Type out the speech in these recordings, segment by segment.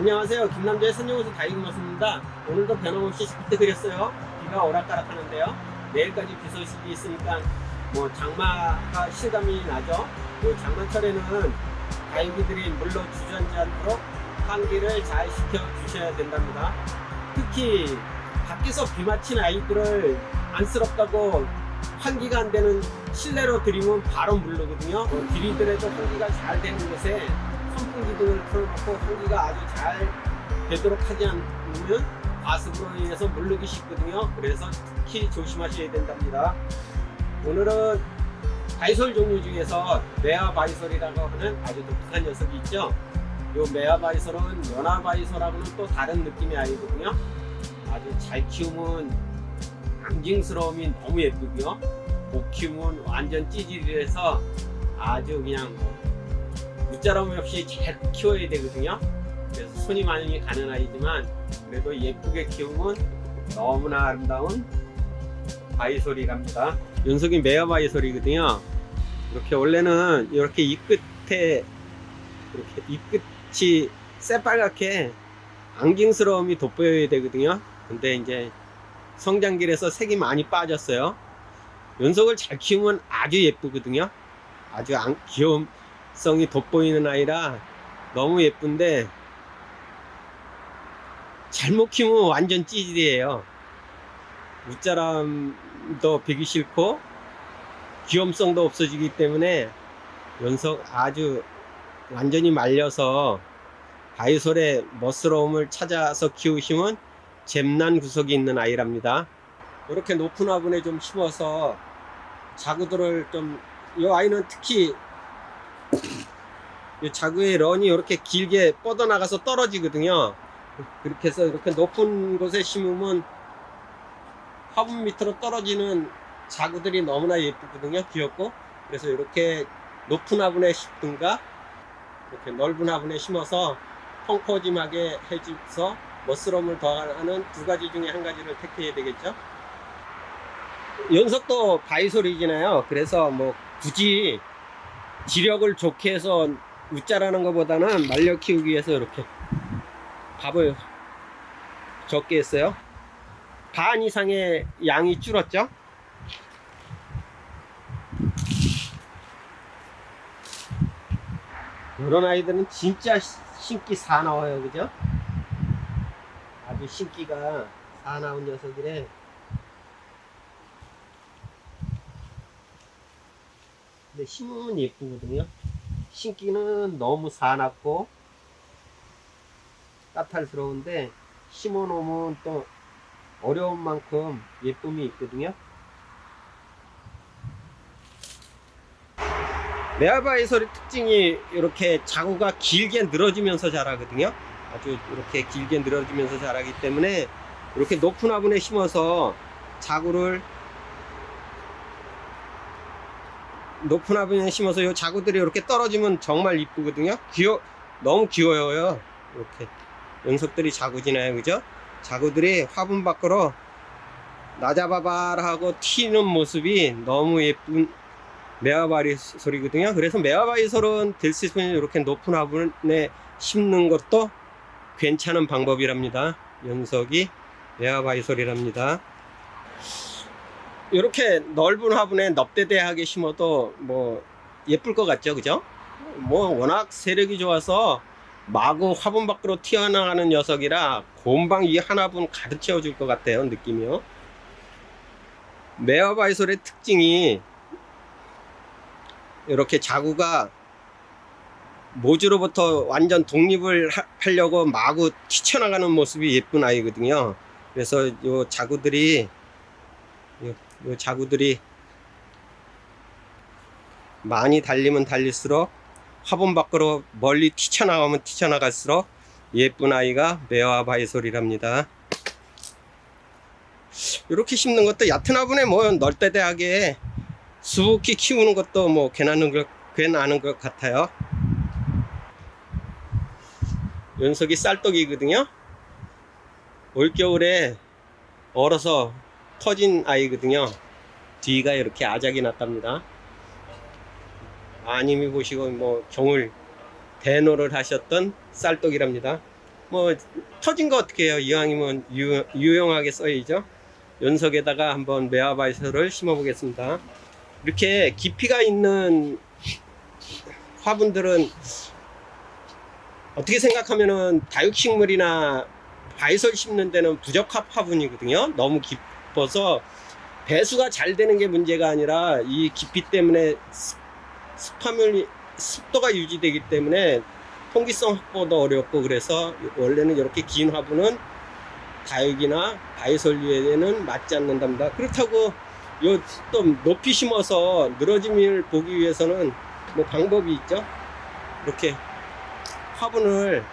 안녕하세요. 김남자의 선정호수 다이그머스입니다. 오늘도 변함없이 잘 드렸어요. 비가 오락가락 하는데요. 내일까지 비 소식이 있으니까 뭐 장마가 실감이 나죠. 그 장마철에는 다이기들이 물로 주저앉지 않도록 환기를 잘 시켜 주셔야 된답니다. 특히 밖에서 비 맞힌 아이들을 안쓰럽다고 환기가 안 되는 실내로 들이면 바로 물르거든요. 어, 들이더라도 환기가 잘 되는 곳에 선풍기 등을 틀어놓고 환기가 아주 잘 되도록 하지 않으면 과습으로 인해서 물르기 쉽거든요. 그래서 특히 조심하셔야 된답니다. 오늘은 바이솔 종류 중에서 메아 바이솔이라고 하는 아주 독특한 녀석이 있죠. 이 메아 바이솔은 연화 바이솔하고는 또 다른 느낌의 아이거든요. 아주 잘 키우면 앙징스러움이 너무 예쁘고요. 못 키우면 완전 찌질해서 아주 그냥 무자람 없이 잘 키워야 되거든요. 그래서 손이 많이 가는 아이지만 그래도 예쁘게 키우면 너무나 아름다운 바이솔이랍니다. 연속이 메어 바이솔이거든요. 이렇게 원래는 이렇게 이 끝에 이렇게 이 끝이 새빨갛게 앙징스러움이 돋보여야 되거든요. 근데 이제 성장길에서 색이 많이 빠졌어요. 연속을 잘 키우면 아주 예쁘거든요. 아주 안, 귀여움 성이 돋보이는 아이라 너무 예쁜데 잘못 키우면 완전 찌질이에요. 웃자람도 배기 싫고 귀염성도 없어지기 때문에 연속 아주 완전히 말려서 바이솔의 멋스러움을 찾아서 키우시면 잼난 구석이 있는 아이랍니다. 이렇게 높은 화분에 좀 심어서 자구들을 좀, 이 아이는 특히 이 자구의 런이 이렇게 길게 뻗어나가서 떨어지거든요. 그렇게 해서 이렇게 높은 곳에 심으면 화분 밑으로 떨어지는 자구들이 너무나 예쁘거든요. 귀엽고. 그래서 이렇게 높은 화분에 심든가 이렇게 넓은 화분에 심어서 펑퍼짐하게 해줘서 멋스러움을 더하는 두 가지 중에 한 가지를 택해야 되겠죠. 연속도 바이솔이잖아요. 그래서 뭐 굳이 지력을 좋게 해서 웃자라는 것보다는 말려 키우기 위해서 이렇게 밥을 적게 했어요. 반 이상의 양이 줄었죠. 이런 아이들은 진짜 신기 사나워요, 그죠? 아주 신기가 사나운 녀석이래. 근데 심으면 예쁘거든요. 신기는 너무 사납고 까탈스러운데 심어놓으면 또 어려운 만큼 예쁨이 있거든요. 메아바이솔의 특징이 이렇게 자구가 길게 늘어지면서 자라거든요. 아주 이렇게 길게 늘어지면서 자라기 때문에 이렇게 높은 화분에 심어서 자구를 높은 화분에 심어서 이 자구들이 이렇게 떨어지면 정말 이쁘거든요. 귀여 너무 귀여워요. 이렇게 연속들이 자구지나요, 그죠? 자구들이 화분 밖으로 하고 튀는 모습이 너무 예쁜 메아바리 소리거든요. 그래서 메아바리 솔은 될수 있으면 이렇게 높은 화분에 심는 것도 괜찮은 방법이랍니다. 연석이 메아바리 소리랍니다. 이렇게 넓은 화분에 넙대대하게 심어도 뭐 예쁠 것 같죠, 그죠? 뭐 워낙 세력이 좋아서 마구 화분 밖으로 튀어나가는 녀석이라 곰방 이 하나분 가득 채워줄 것 같아요, 느낌이요. 메어바이솔의 특징이 이렇게 자구가 모주로부터 완전 독립을 하, 하려고 마구 튀쳐나가는 모습이 예쁜 아이거든요. 그래서 요 자구들이 요, 요 자구들이 많이 달리면 달릴수록 화분 밖으로 멀리 튀쳐나가면 튀쳐나갈수록 예쁜 아이가 메어바이솔이랍니다. 이렇게 심는 것도 얕은 화분에 뭐 널대대하게 수북히 키우는 것도 뭐 괜찮은 것, 괜찮은 것 같아요. 연석이 쌀떡이거든요. 올겨울에 얼어서 터진 아이거든요. 뒤가 이렇게 아작이 났답니다. 아님이 보시고 뭐 경을 대노를 하셨던 쌀떡이랍니다. 뭐 터진 거 어떻게 해요? 이왕이면 유, 유용하게 써야죠. 연석에다가 한번 메아바이서를 심어 보겠습니다. 이렇게 깊이가 있는 화분들은 어떻게 생각하면은 다육식물이나 바이솔 심는 데는 부적합 화분이거든요. 너무 깊 어서 배수가 잘 되는 게 문제가 아니라 이 깊이 때문에 습- 습함을 습도가 유지되기 때문에 통기성 확보도 어렵고 그래서 원래는 이렇게 긴 화분은 다육이나 바이솔류에는 맞지 않는답니다. 그렇다고 요또 높이 심어서 늘어짐을 보기 위해서는 뭐 방법이 있죠. 이렇게 화분을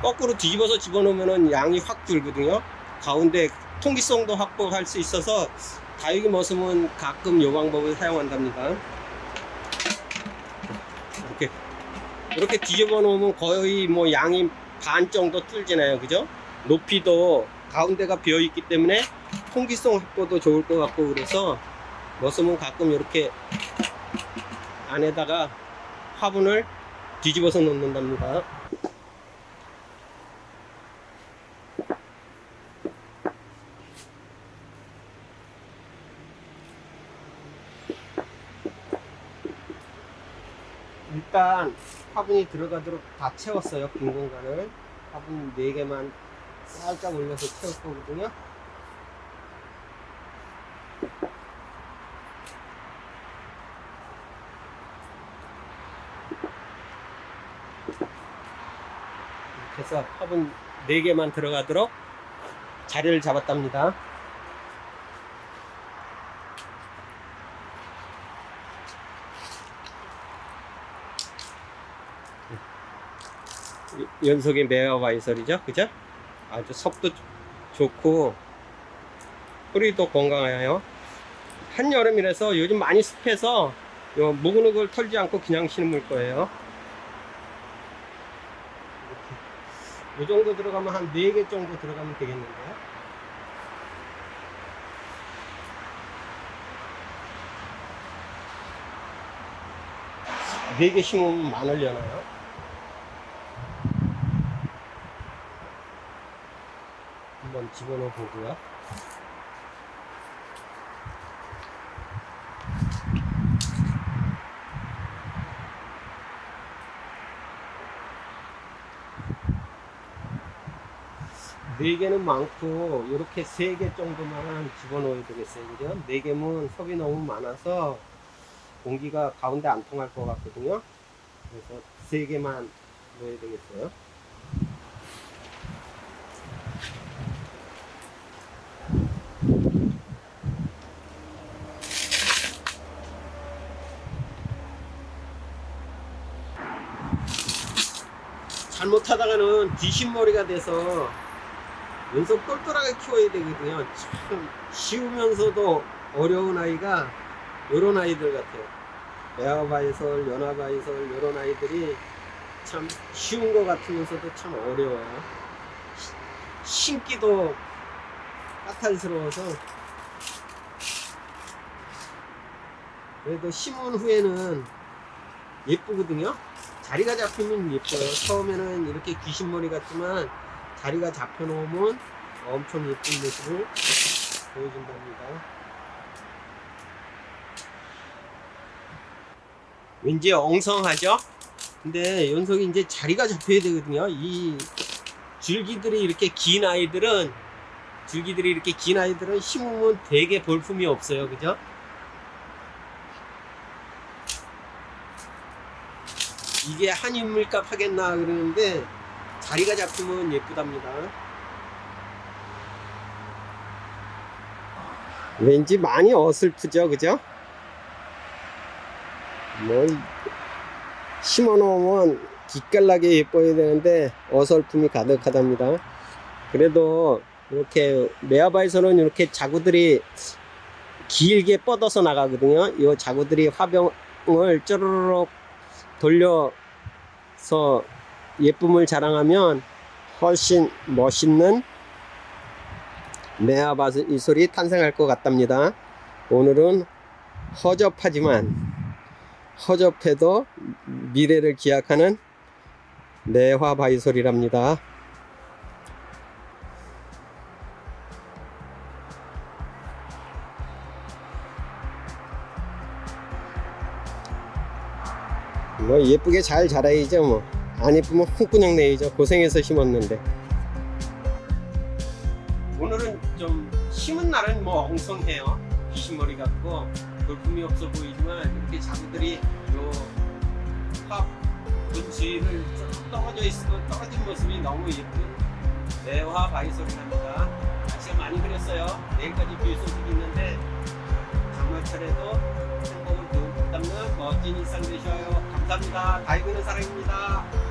거꾸로 뒤집어서 집어넣으면 양이 확 줄거든요. 가운데 통기성도 확보할 수 있어서 다육이 머슴은 가끔 이 방법을 사용한답니다. 이렇게 이렇게 뒤집어 놓으면 거의 뭐 양이 반 정도 뚫지나요, 그죠? 높이도 가운데가 비어 있기 때문에 통기성 확보도 좋을 것 같고 그래서 머슴은 가끔 이렇게 안에다가 화분을 뒤집어서 놓는답니다. 일단 화분이 들어가도록 다 채웠어요 빈 공간을. 화분 4개만 살짝 올려서 채울 거거든요. 이렇게 해서 화분 4개만 들어가도록 자리를 잡았답니다 연속의 메가바이설이죠 그죠? 아주 속도 좋고 뿌리도 건강해요 한여름이라서 요즘 많이 습해서 요 흙을 털지 않고 그냥 심을 거예요. 이 정도 들어가면 한 4개 정도 들어가면 되겠는데요 네개 심으면 많으려나요? 집어넣어 보고요. 네 개는 많고 이렇게 세 개 정도만 집어넣어야 되겠어요, 그죠? 네 개면 섭이 너무 많아서 공기가 가운데 안 통할 것 같거든요. 그래서 세 개만 넣어야 되겠어요. 잘못하다가는 귀신머리가 돼서 연속 똘똘하게 키워야 되거든요. 참 쉬우면서도 어려운 아이가 요런 아이들 같아요. 에어바이설, 연화바이설 요런 아이들이 참 쉬운 것 같으면서도 참 어려워요. 시- 신기도 까탈스러워서 그래도 심은 후에는 예쁘거든요. 자리가 잡히면 예뻐요. 처음에는 이렇게 귀신머리 같지만 자리가 잡혀 놓으면 엄청 예쁜 모습을 보여준답니다. 왠지 엉성하죠? 근데 연속이 이제 자리가 잡혀야 되거든요. 이 줄기들이 이렇게 긴 아이들은 줄기들이 이렇게 긴 아이들은 심으면 되게 볼품이 없어요. 그죠? 이게 한 인물값 하겠나 그러는데 자리가 잡히면 예쁘답니다. 왠지 많이 어설프죠, 그죠? 뭐 심어 놓으면 기깔나게 예뻐야 되는데 어설픔이 가득하답니다. 그래도 이렇게 메아바에서는 이렇게 자구들이 길게 뻗어서 나가거든요. 이 자구들이 화병을 쪼르륵 돌려서 예쁨을 자랑하면 훨씬 멋있는 메아바이솔이 탄생할 것 같답니다. 오늘은 허접하지만 허접해도 미래를 기약하는 내화바이솔이랍니다. 뭐 예쁘게 잘 자라야죠 뭐. 안 예쁘면 훅구녕 내야죠. 고생해서 심었는데. 오늘은 좀 심은 날은 뭐 엉성해요. 귀신머리 같고 볼품이 없어 보이지만 이렇게 자구들이 요합 분지를 쭉 떨어져 있고 떨어진 모습이 너무 예쁜 매화 바이솔이랍니다. 날씨가 많이 그랬어요. 내일까지 비 소식이 있는데 장마철에도 행복을 듬뿍 담는 멋진 일상 되셔요. 감사합니다. 다이그는 사랑입니다.